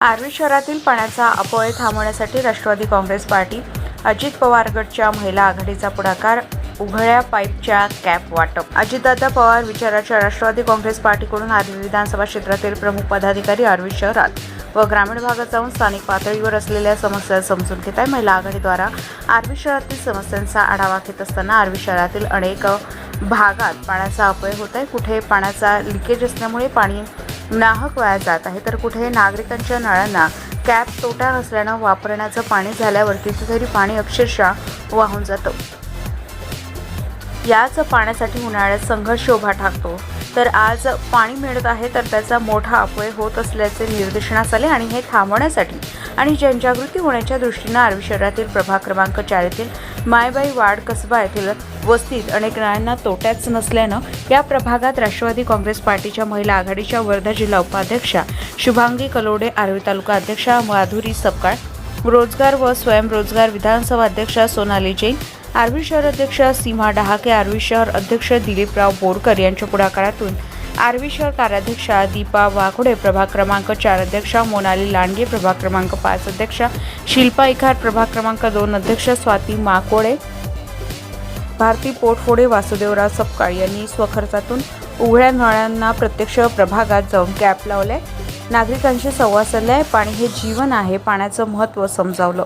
आर्वी शहरातील पाण्याचा अपव्यय थांबवण्यासाठी राष्ट्रवादी काँग्रेस पार्टी अजित पवार गटच्या महिला आघाडीचा पुढाकार उघड्या पाईपच्या कॅप वाटप. अजितदादा पवार विचाराच्या राष्ट्रवादी काँग्रेस पार्टीकडून आर्वी विधानसभा क्षेत्रातील प्रमुख पदाधिकारी आर्वी शहरात व ग्रामीण भागात जाऊन स्थानिक पातळीवर असलेल्या समस्या समजून घेत आहे महिला आघाडीद्वारा आर्वी शहरातील समस्यांचा आढावा घेत असताना आर्वी शहरातील अनेक भागात पाण्याचा अपव्यय होत आहे. कुठे पाण्याचा लिकेज असल्यामुळे पाणी नाहक वाया जात आहे. तर कुठे नागरिकांच्या नळांना कॅप तोटा नसल्यानं वापरण्याचं पाणी झाल्यावर कितीतरी पाणी अक्षरशः वाहून जातं. याच पाण्यासाठी उन्हाळ्यात संघर्ष उभा ठाकतो. तर आज पाणी मिळत आहे तर त्याचा मोठा अपव्यय होत असल्याचे निर्देशनास आले आणि हे थांबवण्यासाठी आणि जनजागृती होण्याच्या दृष्टीनं आर्वी शहरातील प्रभाग क्रमांक चार येथील मायबाई वाड कसबा येथील वस्तीत अनेक नळांना तोट्याच नसल्यानं या प्रभागात राष्ट्रवादी काँग्रेस पार्टीच्या महिला आघाडीच्या वर्धा जिल्हा उपाध्यक्षा शुभांगी कलोडे आर्वी तालुका अध्यक्षा माधुरी सपकाळ रोजगार व स्वयंरोजगार विधानसभा अध्यक्षा सोनाली जैन आर्वी शहर अध्यक्षा सीमा डहाके आर्वी शहर अध्यक्ष दिलीपराव बोरकर यांच्या पुढाकारातून आर्वी शहर कार्याध्यक्षा दीपा वाघोडे प्रभाग क्रमांक चार अध्यक्षा मोनाली लांडगे प्रभाग क्रमांक पाच अध्यक्षा शिल्पा इखार प्रभाग क्रमांक दोन अध्यक्ष स्वाती माकोडे भारती पोटफोडे वासुदेवराव सपकाळ यांनी स्वखर्चातून उघड्या नळ्यांना प्रत्यक्ष प्रभागात जाऊन कॅप लावले. नागरिकांशी संवाद साधलाय पाणी हे जीवन आहे. पाण्याचं महत्त्व समजावलं.